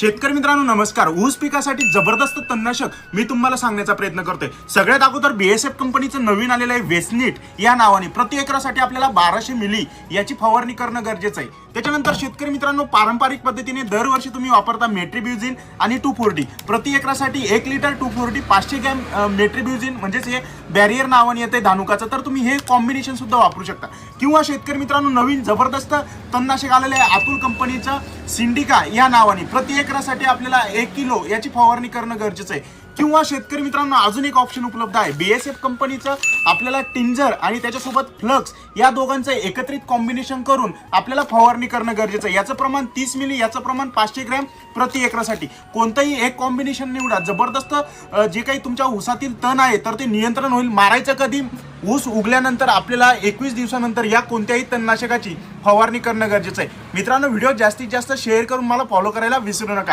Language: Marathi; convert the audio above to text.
शेतकरी मित्रांनो नमस्कार. ऊस पिकासाठी जबरदस्त तणनाशक मी तुम्हाला सांगण्याचा प्रयत्न करतोय. सगळ्यात अगोदर बीएसएफ कंपनीचं नवीन आलेलं आहे वेस्नीट या नावाने प्रति एकरासाठी आपल्याला बाराशे मिली याची फवारणी करणं गरजेचं आहे. त्याच्यानंतर शेतकरी मित्रांनो पारंपरिक पद्धतीने दरवर्षी तुम्ही वापरता मेट्रीब्युझिन आणि टू फोर्टी प्रति एकरासाठी एक लिटर टू फोर्टी पाचशे ग्रॅम मेट्रीब्युझिन म्हणजेच हे बॅरियर नावाने येते धानुकाचं. तर तुम्ही हे कॉम्बिनेशन सुद्धा वापरू शकता. किंवा शेतकरी मित्रांनो नवीन जबरदस्त तणनाशक आलेलं आहे अतुल कंपनीचं सिंडिका या नावाने प्रति एकरासाठी आपल्याला एक किलो याची फवारणी करणं गरजेचं आहे. किंवा शेतकरी मित्रांनो अजून एक ऑप्शन उपलब्ध आहे. बीएसएफ कंपनीचं आपल्याला टिंजर आणि त्याच्यासोबत फ्लक्स या दोघांचं एकत्रित कॉम्बिनेशन करून आपल्याला फवारणी करणं गरजेचं आहे. याचं प्रमाण तीस मिली याचं प्रमाण पाचशे ग्रॅम प्रति एकरासाठी. कोणतंही एक कॉम्बिनेशन निवडा. जबरदस्त जे काही तुमच्या ऊसातील तण आहे तर ते नियंत्रण होईल. मारायचं कधी? ऊस उगल्यानंतर आपल्याला एकवीस दिवसानंतर या कोणत्याही तणनाशकाची फवारणी करणं गरजेचं आहे. मित्रांनो व्हिडिओ जास्तीत जास्त शेअर करून मला फॉलो करायला विसरू नका.